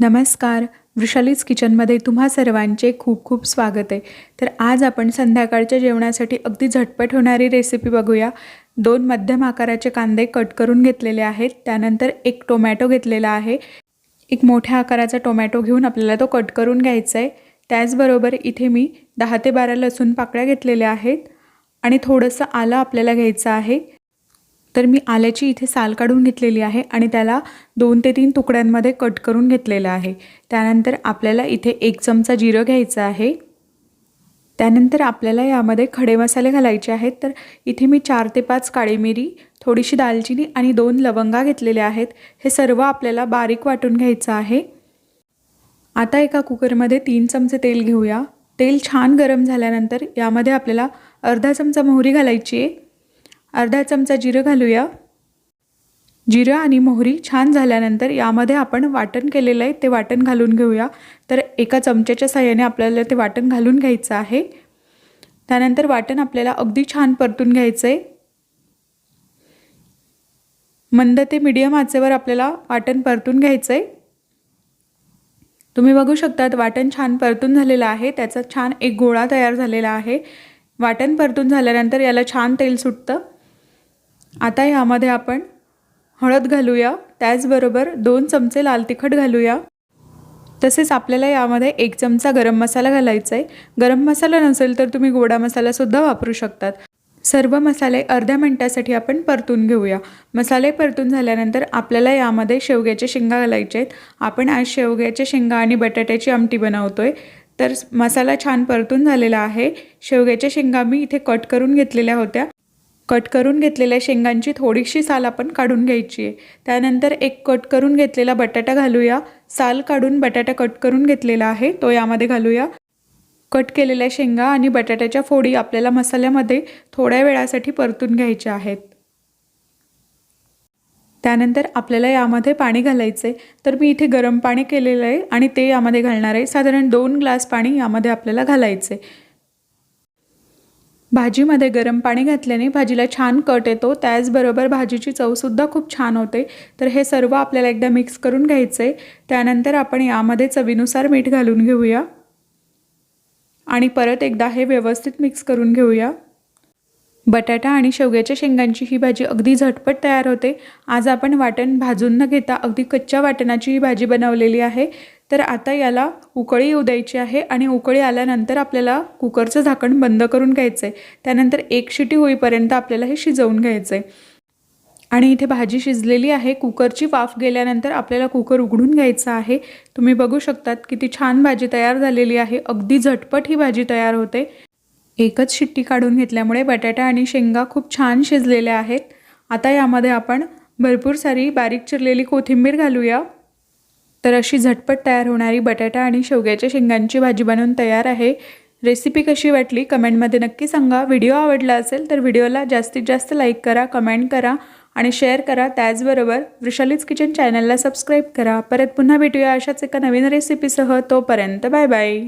नमस्कार. वृषालीज किचनमध्ये तुम्हा सर्वांचे खूप खूप स्वागत आहे. तर आज आपण संध्याकाळच्या जेवणासाठी अगदी झटपट होणारी रेसिपी बघूया. दोन मध्यम आकाराचे कांदे कट करून घेतलेले आहेत. त्यानंतर एक टोमॅटो घेतलेला आहे. एक मोठ्या आकाराचा टोमॅटो घेऊन आपल्याला तो कट करून घ्यायचा आहे त्याचबरोबर इथे मी दहा ते बारा लसूण पाकळ्या घेतलेल्या आहेत. आणि थोडंसं आलं आपल्याला घ्यायचं आहे. तर मी आल्याची इथे साल काढून घेतलेली आहे आणि त्याला दोन ते तीन तुकड्यांमध्ये कट करून घेतलेलं आहे. त्यानंतर आपल्याला इथे एक चमचा जिरं घ्यायचं आहे. त्यानंतर आपल्याला यामध्ये खडे मसाले घालायचे आहेत. तर इथे मी चार ते पाच काळी मिरी थोडीशी दालचिनी आणि दोन लवंगा घेतलेल्या आहेत. हे सर्व आपल्याला बारीक वाटून घ्यायचं आहे. आता एका कुकरमध्ये तीन चमचे तेल घेऊया. तेल छान गरम झाल्यानंतर यामध्ये आपल्याला अर्धा चमचा मोहरी घालायची आहे. अर्धा चमचा जिरं घालूया. जिरं आणि मोहरी छान झाल्यानंतर यामध्ये आपण वाटण केलेलं आहे ते वाटण घालून घेऊया. तर एका चमच्याच्या साह्याने आपल्याला ते वाटण घालून घ्यायचं आहे. त्यानंतर वाटण आपल्याला अगदी छान परतून घ्यायचं आहे मंद ते मिडियम आचेवर आपल्याला वाटण परतून घ्यायचं आहे तुम्ही बघू शकतात वाटण छान परतून झालेलं आहे. त्याचा छान एक गोळा तयार झालेला आहे. वाटण परतून झाल्यानंतर याला छान तेल सुटतं. आता यामध्ये आपण हळद घालूया. त्याचबरोबर दोन चमचे लाल तिखट घालूया. तसेच आपल्याला यामध्ये एक चमचा गरम मसाला घालायचा आहे गरम मसाला नसेल तर तुम्ही गोडा मसालासुद्धा वापरू शकतात. सर्व मसाले अर्ध्या मिनटासाठी आपण परतून घेऊया. मसाले परतून झाल्यानंतर आपल्याला यामध्ये शेवग्याच्या शेंगा घालायच्या आहेत आपण आज शेवग्याच्या शेंगा आणि बटाट्याची आमटी बनवतो आहे तर मसाला छान परतून झालेला आहे. शेवग्याच्या शेंगा मी इथे कट करून घेतलेल्या होत्या. कट करून घेतलेल्या शेंगांची थोडीशी साल आपण काढून घ्यायची आहे. त्यानंतर एक कट करून घेतलेला बटाटा घालूया. साल काढून बटाटा कट करून घेतलेला आहे. तो यामध्ये घालूया. कट केलेल्या शेंगा आणि बटाट्याच्या फोडी आपल्याला मसाल्यामध्ये थोड्या वेळासाठी परतून घ्यायच्या आहेत. त्यानंतर आपल्याला यामध्ये पाणी घालायचं आहे. तर मी इथे गरम पाणी केलेलं आहे आणि ते यामध्ये घालणार आहे. साधारण दोन ग्लास पाणी यामध्ये आपल्याला घालायचं आहे. भाजीमध्ये गरम पाणी घातल्याने भाजीला छान कट येतो. त्याचबरोबर भाजीची चवसुद्धा खूप छान होते. तर हे सर्व आपल्याला एकदा मिक्स करून घ्यायचं. आहे त्यानंतर आपण यामध्ये चवीनुसार मीठ घालून घेऊया. आणि परत एकदा हे व्यवस्थित मिक्स करून घेऊया. बटाटा आणि शेवग्याच्या शेंगांची ही भाजी अगदी झटपट तयार होते. आज आपण वाटण भाजून न घेता अगदी कच्च्या वाटणाची ही भाजी बनवलेली आहे. तर आता याला उकळी येऊ द्यायची आहे आणि उकळी आल्यानंतर आपल्याला कुकरचं झाकण बंद करून घ्यायचं आहे त्यानंतर एक शिटी होईपर्यंत आपल्याला हे शिजवून घ्यायचं आहे आणि इथे भाजी शिजलेली आहे. कुकरची वाफ गेल्यानंतर आपल्याला कुकर उघडून घ्यायचं आहे. तुम्ही बघू शकतात किती छान भाजी तयार झालेली आहे. अगदी झटपट ही भाजी तयार होते. एकच शिट्टी काढून घेतल्यामुळे बटाटा आणि शेंगा खूप छान शिजलेल्या आहेत. आता यामध्ये आपण भरपूर सारी बारीक चिरलेली कोथिंबीर घालूया. तर अशी झटपट तयार होणारी बटाटा आणि शेवग्याच्या शेंगांची भाजी बनवून तयार आहे. रेसिपी कशी वाटली कमेंटमध्ये नक्की सांगा. व्हिडिओ आवडला असेल तर व्हिडिओला जास्तीत जास्त लाईक करा कमेंट करा आणि शेअर करा. त्याचबरोबर वृषालीज किचन चॅनलला सबस्क्राईब करा. परत पुन्हा भेटूया अशाच एका नवीन रेसिपीसह. तोपर्यंत बाय बाय.